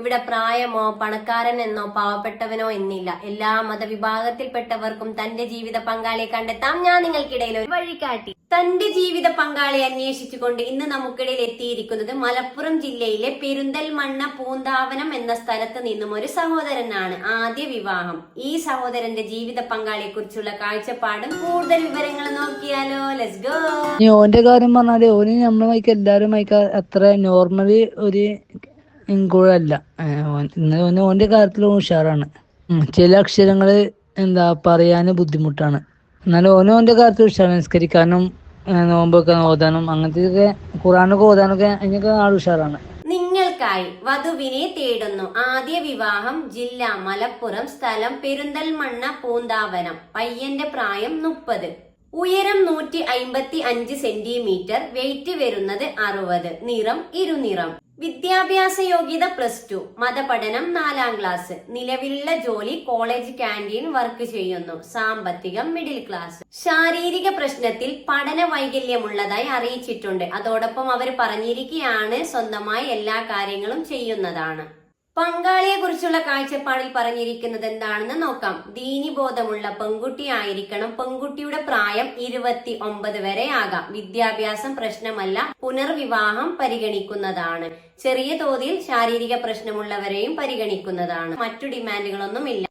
ഇവിടെ പ്രായമോ പണക്കാരൻ എന്നോ പാവപ്പെട്ടവനോ എന്നില്ല. എല്ലാ മതവിഭാഗത്തിൽപ്പെട്ടവർക്കും തന്റെ ജീവിത പങ്കാളിയെ കണ്ടെത്താം. ഞാൻ നിങ്ങൾക്കിടയിൽ ഒരു വഴികാട്ടി. തന്റെ ജീവിത പങ്കാളിയെ അന്വേഷിച്ചുകൊണ്ട് ഇന്ന് നമുക്കിടയിൽ എത്തിയിരിക്കുന്നത് മലപ്പുറം ജില്ലയിലെ പെരുന്തൽമണ്ണ പൂന്താവനം എന്ന സ്ഥലത്ത് നിന്നും ഒരു സഹോദരനാണ് ആദ്യ വിവാഹം. ഈ സഹോദരന്റെ ജീവിത പങ്കാളിയെ കുറിച്ചുള്ള കാഴ്ചപ്പാടും കൂടുതൽ വിവരങ്ങൾ നോക്കിയാലോ. ലെറ്റ്സ് ഗോ ഓന്റെ കാര്യം പറഞ്ഞാൽ ഓന് നമ്മളെ മൈക്ക് എല്ലാരും അത്ര നോർമലി ഒരു ഇന്ന് ഓന് ഓന്റെ കാര്യത്തിൽ ഉഷാറാണ്. ചില അക്ഷരങ്ങൾ എന്താ പറയാൻ ബുദ്ധിമുട്ടാണ്. എന്നാലും ഓനും ഓന്റെ കാര്യത്തിൽ ഉഷാറാണ്. നിസ്കരിക്കാനും നോമ്പൊക്കെ ഓതാനും അങ്ങനത്തെ ഖുറാനൊക്കെ ഓതാനൊക്കെ അതിനൊക്കെ ആൾ ഉഷാറാണ്. നിങ്ങൾക്കായി വധുവിനെ തേടുന്നു. ആദ്യ വിവാഹം ജില്ല മലപ്പുറം സ്ഥലം പെരുന്തൽമണ്ണ പൂന്താവനം. പയ്യന്റെ പ്രായം മുപ്പത്. ഉയരം നൂറ്റി അയിമ്പത്തി അഞ്ച് സെന്റിമീറ്റർ വെയിറ്റ് വരുന്നത് അറുപത് നിറം ഇരുനിറം. വിദ്യാഭ്യാസ യോഗ്യത പ്ലസ് ടു മതപഠനം നാലാം ക്ലാസ് നിലവിലുള്ള ജോലി കോളേജ് ക്യാന്റീൻ വർക്ക് ചെയ്യുന്നു സാമ്പത്തികം മിഡിൽ ക്ലാസ് ശാരീരിക പ്രശ്നത്തിൽ പഠന വൈകല്യമുള്ളതായി അറിയിച്ചിട്ടുണ്ട്. അതോടൊപ്പം അവർ പറഞ്ഞിരിക്കുകയാണ് സ്വന്തമായി എല്ലാ കാര്യങ്ങളും ചെയ്യുന്നതാണ്. പങ്കാളിയെ കുറിച്ചുള്ള കാഴ്ചപ്പാടിൽ പറഞ്ഞിരിക്കുന്നത് എന്താണെന്ന് നോക്കാം. ദീനിബോധമുള്ള പെൺകുട്ടി ആയിരിക്കണം പെൺകുട്ടിയുടെ പ്രായം ഇരുപത്തി ഒമ്പത് വരെ ആകാം. വിദ്യാഭ്യാസം പ്രശ്നമല്ല പുനർവിവാഹം പരിഗണിക്കുന്നതാണ്. ചെറിയ തോതിൽ ശാരീരിക പ്രശ്നമുള്ളവരെയും പരിഗണിക്കുന്നതാണ്. മറ്റു ഡിമാൻഡുകളൊന്നുമില്ല.